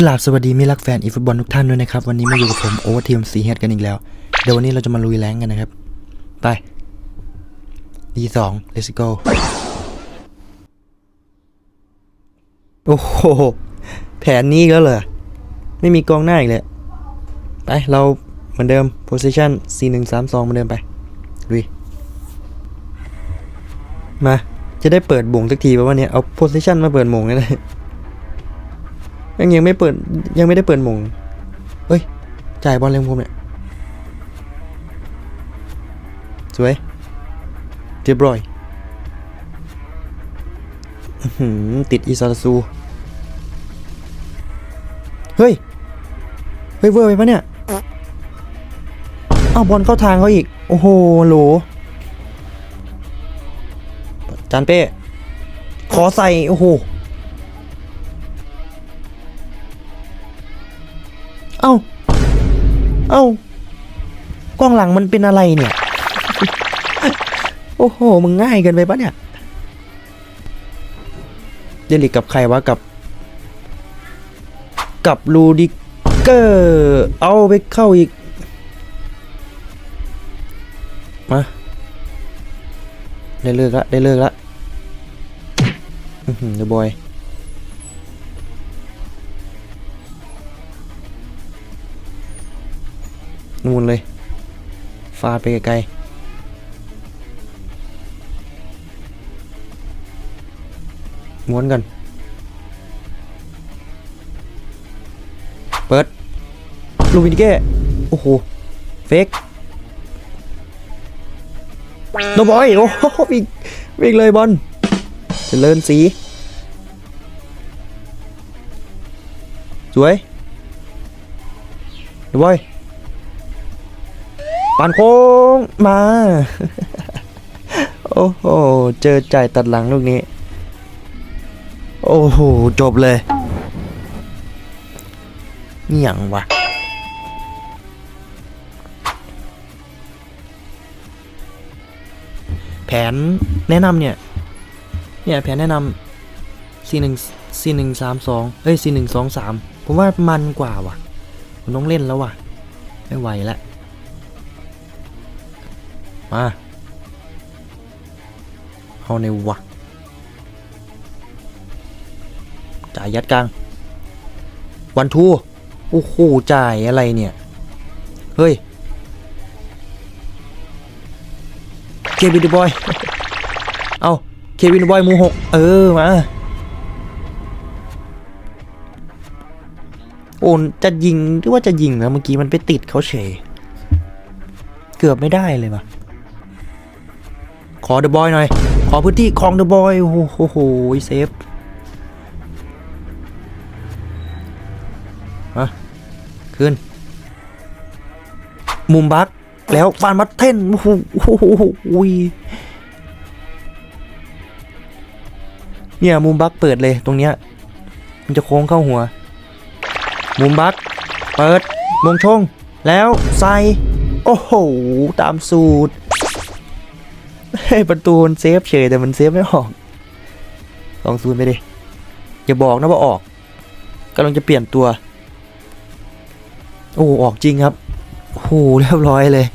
กราบสวัสดีมิรักแฟนอีฟุตบอลทุกท่านด้วยนะครับ วันนี้มาอยู่กับผมโอเวอร์ทีมซีเฮดกันอีกแล้ว เดี๋ยววันนี้เราจะมาลุยแรงกันนะครับ ไปดีสอง let's go โอ้โห แผนนี้ก็เหรอไม่มีกองหน้าอีกเลยไปเราเหมือนเดิม position 4 1 3 2เหมือนเดิมไปลุยมา จะได้เปิดบ่งสักทีป่ะวันนี้เอา position มาเปิดบ่งเลย ยังยังไม่เปิดยังไม่ได้เปิดมงเฮ้ย จ่ายบอลเร็วผมเนี่ย สวยเรียบร้อยติดอีซาซู เฮ้ย เฮ้ยเวอร์ไปปะเนี่ย เอาบอลเข้าทางเขาอีก โอ้โหโหลจานเป้ ขอใส่ โอ้โห เอ้า เอ้ากล้องหลังมันเป็นอะไรเนี่ย โอ้โห มึงง่ายเกินไปปะเนี่ยเดลิกกับใครวะกับ กับลูดิเกอร์ เอาไปเข้าอีก มา ได้เลิกละ ได้เลิกละเดอะบอย นู่นเลย ฟาดไปไกลๆม้วนกัน เปิด ลูวินเก้ โอ้โห เฟกโนบอย โอ้โหวิ่งวิ่งเลยบอลจะเลินสี สวยโนบอย ปานโค้งมา โอ้โห เจอจ่ายตัดหลังลูกนี้ โอ้โห จบเลยนี่ยังวะแผนแนะนำเนี่ย เนี่ยแผนแนะนำสี่หนึ่งสี่หนึ่งสามสองเอ้ยสี่หนึ่งสองสามผมว่ามันกว่าว่ะ ผมต้องเล่นแล้วว่ะ ไม่ไหวแล้ว มาเอาในวะจ่ายยัดกลาง วันทูโอ้โหจ่ายอะไรเนี่ย เฮ้ยเควินบอย เอาเควินบอยมูหกเออ มา โอนจะยิงหรือว่าจะยิงนะเมื่อกี้มันไปติดเขาเฉย เกือบไม่ได้เลยว่ะ อเดอะบอยหน่อย ขอพื้นที่ของเดอะบอยโอ้โหเซฟมาขึ้น มุมบักแล้วฟานมัตเท่นโอ้โหเนี่ยมุมบักเปิดเลยตรงเนี้ยมันจะโค้งเข้าหัว มุมบักเปิดมงชงแล้วใส่โอ้โห ตามสูตร ประตูมันเซฟเฉยแต่มันเซฟไม่ออกลองซูนไปดิอย่าบอกนะว่าออกกำลังจะเปลี่ยนตัว โอ้ออกจริงครับโหเรียบร้อยเลย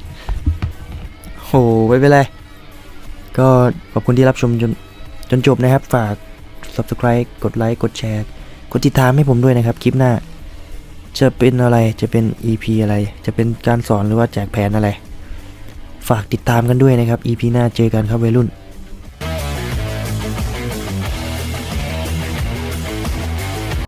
โอ้โหไม่เป็นไร ก็ขอบคุณที่รับชมจนจนจบนะครับ ฝาก subscribe กดไลค์กดแชร์ กดติดตามให้ผมด้วยนะครับ คลิปหน้า จะเป็นอะไรจะเป็น EP อะไร จะเป็นการสอนหรือว่าแจกแผนอะไร ฝากติดตามกันด้วยนะครับ EP หน้าเจอกันครับวัยรุ่น